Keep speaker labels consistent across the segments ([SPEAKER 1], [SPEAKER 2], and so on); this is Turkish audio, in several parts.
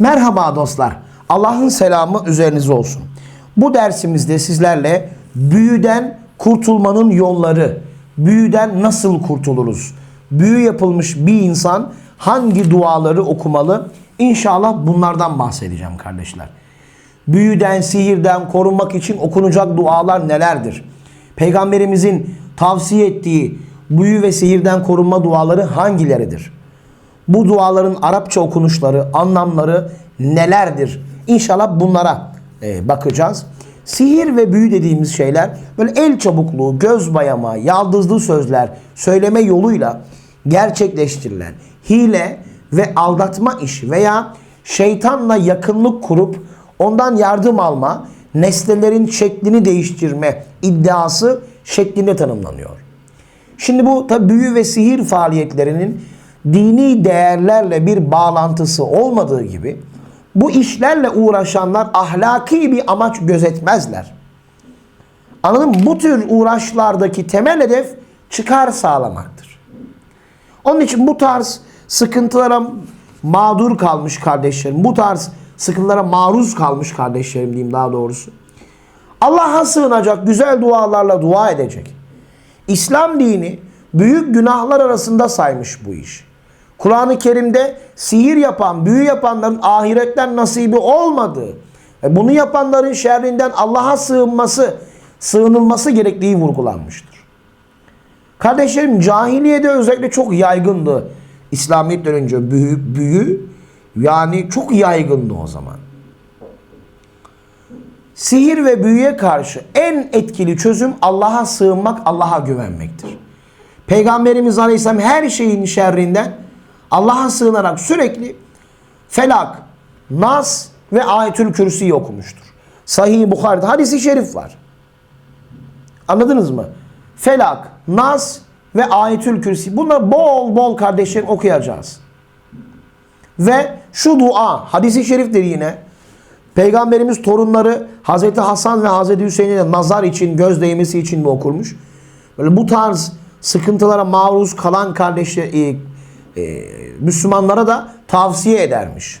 [SPEAKER 1] Merhaba dostlar. Allah'ın selamı üzerinize olsun. Bu dersimizde sizlerle büyüden kurtulmanın yolları, büyüden nasıl kurtuluruz? Büyü yapılmış bir insan hangi duaları okumalı? İnşallah bunlardan bahsedeceğim kardeşler. Büyüden, sihirden korunmak için okunacak dualar nelerdir? Peygamberimizin tavsiye ettiği büyü ve sihirden korunma duaları hangileridir? Bu duaların Arapça okunuşları, anlamları nelerdir? İnşallah bunlara e, bakacağız. Sihir ve büyü dediğimiz şeyler böyle el çabukluğu, göz bayama, yaldızlı sözler söyleme yoluyla gerçekleştirilen hile ve aldatma işi veya şeytanla yakınlık kurup ondan yardım alma, nesnelerin şeklini değiştirme iddiası şeklinde tanımlanıyor. Şimdi bu tabi büyü ve sihir faaliyetlerinin dini değerlerle bir bağlantısı olmadığı gibi bu işlerle uğraşanlar ahlaki bir amaç gözetmezler. Anladın mı? Bu tür uğraşlardaki temel hedef çıkar sağlamaktır. Onun için bu tarz sıkıntılara mağdur kalmış kardeşlerim, bu tarz sıkıntılara maruz kalmış kardeşlerim diyeyim daha doğrusu. Allah'a sığınacak, güzel dualarla dua edecek. İslam dini büyük günahlar arasında saymış bu iş. Kur'an-ı Kerim'de sihir yapan, büyü yapanların ahiretten nasibi olmadığı ve bunu yapanların şerrinden Allah'a sığınması, sığınılması gerektiği vurgulanmıştır. Kardeşlerim cahiliyede özellikle çok yaygındı. İslamiyet'ten önce büyü, büyü yani çok yaygındı o zaman. Sihir ve büyüye karşı en etkili çözüm Allah'a sığınmak, Allah'a güvenmektir. Peygamberimiz Aleyhisselam her şeyin şerrinden Allah'a sığınarak sürekli Felak, Nas ve Ayetül Kürsi'yi okumuştur. Sahih Bukhari'de hadisi şerif var. Anladınız mı? Felak, Nas ve Ayetül Kürsi. Bunları bol bol kardeşlerim okuyacağız. Ve şu dua, hadisi şeriftir yine. Peygamberimiz torunları Hazreti Hasan ve Hazreti Hüseyin'e nazar için, göz değmesi için mi okurmuş? Böyle bu tarz sıkıntılara maruz kalan kardeşler, e, Müslümanlara da tavsiye edermiş.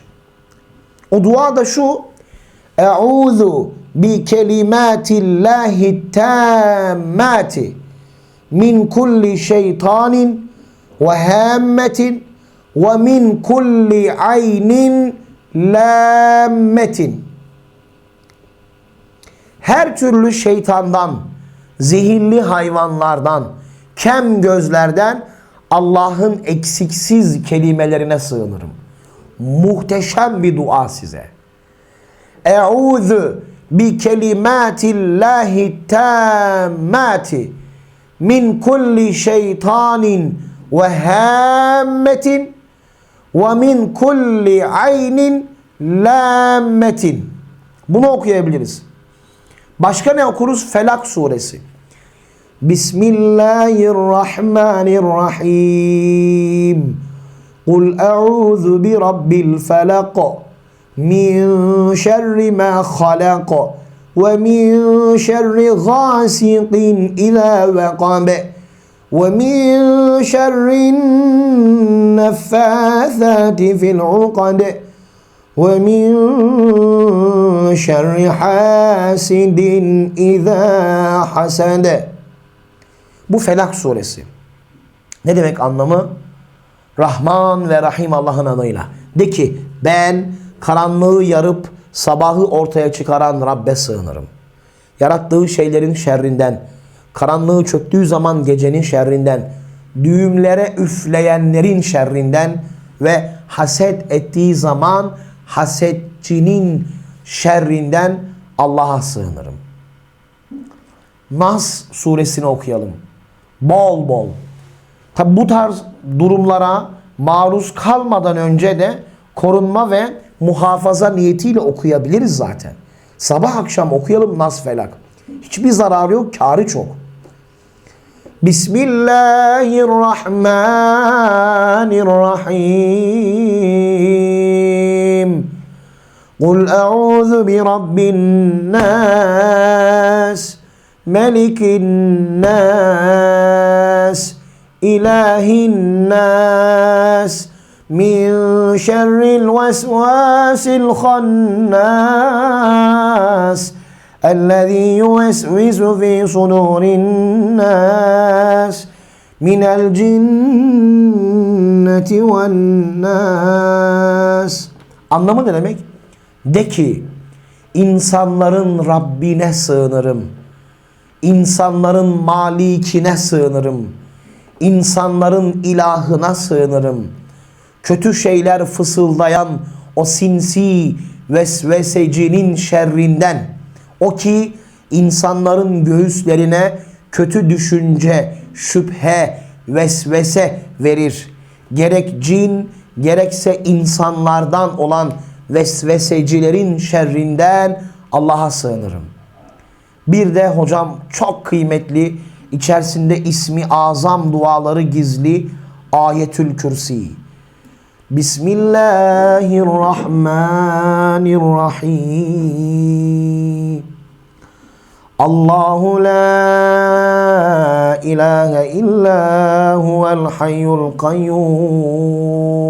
[SPEAKER 1] O dua da şu. Eûzu bi kelimatillahi tammati min kulli şeytanin ve hammetin ve min kulli aynin lammetin. Her türlü şeytandan, zehirli hayvanlardan, kem gözlerden Allah'ın eksiksiz kelimelerine sığınırım. Muhteşem bir dua size. Eûzu bi kelimatillahi tammati min kulli şeytanin ve hammetin ve min kulli aynin lammetin. Bunu okuyabiliriz. Başka ne okuruz? Felak suresi. Bismillahirrahmanirrahim. Kul e'udhu bi rabbil felak min şerri ma halak ve min şerri gasiqin iza vaqab ve min şerri neffathati fil uqad ve min şerri hasidin iza hasad. Bu Felak suresi. Ne demek anlamı? Rahman ve Rahim Allah'ın adıyla. De ki ben karanlığı yarıp sabahı ortaya çıkaran Rabbe sığınırım. Yarattığı şeylerin şerrinden, karanlığı çöktüğü zaman gecenin şerrinden, düğümlere üfleyenlerin şerrinden ve haset ettiği zaman hasetçinin şerrinden Allah'a sığınırım. Nas suresini okuyalım. Bol bol. Tabi bu tarz durumlara maruz kalmadan önce de korunma ve muhafaza niyetiyle okuyabiliriz zaten. Sabah akşam okuyalım Nas Felak. Hiçbir zararı yok, karı çok. Bismillahirrahmanirrahim. Kul e'udhu bi rabbin nas, melikin nas, ilahin nas, من شر الوسواس الخناس الذي يوسوس في صدور الناس من الجنة والناس Anlamı ne demek? De ki insanların Rabbine sığınırım. İnsanların malikine sığınırım. İnsanların ilahına sığınırım. Kötü şeyler fısıldayan o sinsi vesvesecinin şerrinden. O ki insanların göğüslerine kötü düşünce, şüphe, vesvese verir. Gerek cin, gerekse insanlardan olan vesvesecilerin şerrinden Allah'a sığınırım. Bir de hocam çok kıymetli içerisinde ismi azam duaları gizli Ayetül Kürsi. Bismillahirrahmanirrahim. Allahu la ilahe illa huvel hayyul kayyum.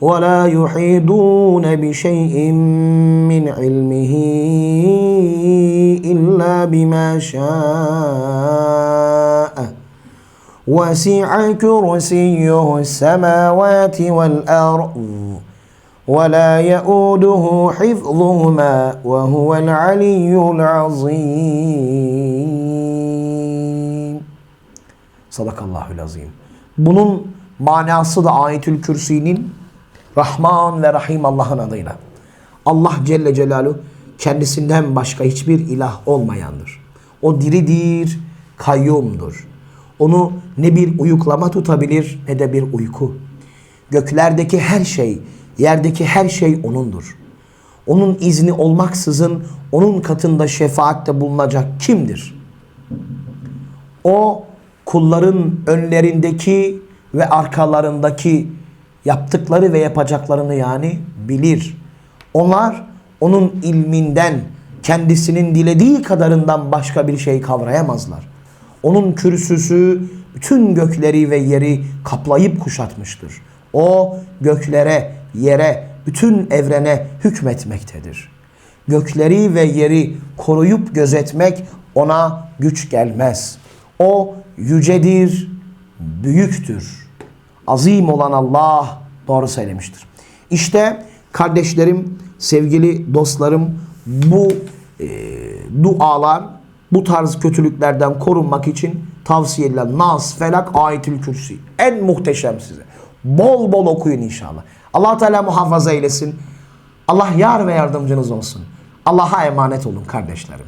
[SPEAKER 1] ولا يحيطون بشيء من علمه إلا بما شاء وسع كرسيه السماوات والأرض ولا يؤوده حفظهما وهو العلي العظيم Sadakallahu azim. Bunun manası da Ayetül Kürsi'nin Rahman ve Rahim Allah'ın adıyla. Allah Celle Celaluhu kendisinden başka hiçbir ilah olmayandır. O diridir, kayyumdur. Onu ne bir uyuklama tutabilir ne de bir uyku. Göklerdeki her şey, yerdeki her şey O'nundur. Onun izni olmaksızın O'nun katında şefaatte bulunacak kimdir? O kulların önlerindeki ve arkalarındaki yaptıkları ve yapacaklarını yani bilir. Onlar onun ilminden kendisinin dilediği kadarından başka bir şey kavrayamazlar. Onun kürsüsü bütün gökleri ve yeri kaplayıp kuşatmıştır. O göklere, yere, bütün evrene hükmetmektedir. Gökleri ve yeri koruyup gözetmek ona güç gelmez. O yücedir, büyüktür. Azim olan Allah doğru söylemiştir. İşte kardeşlerim, sevgili dostlarım bu e, dualar bu tarz kötülüklerden korunmak için tavsiye edilen Nas, Felak, Ayetül Kürsi. En muhteşem size. Bol bol okuyun inşallah. allah Teala muhafaza eylesin. Allah yar ve yardımcınız olsun. Allah'a emanet olun kardeşlerim.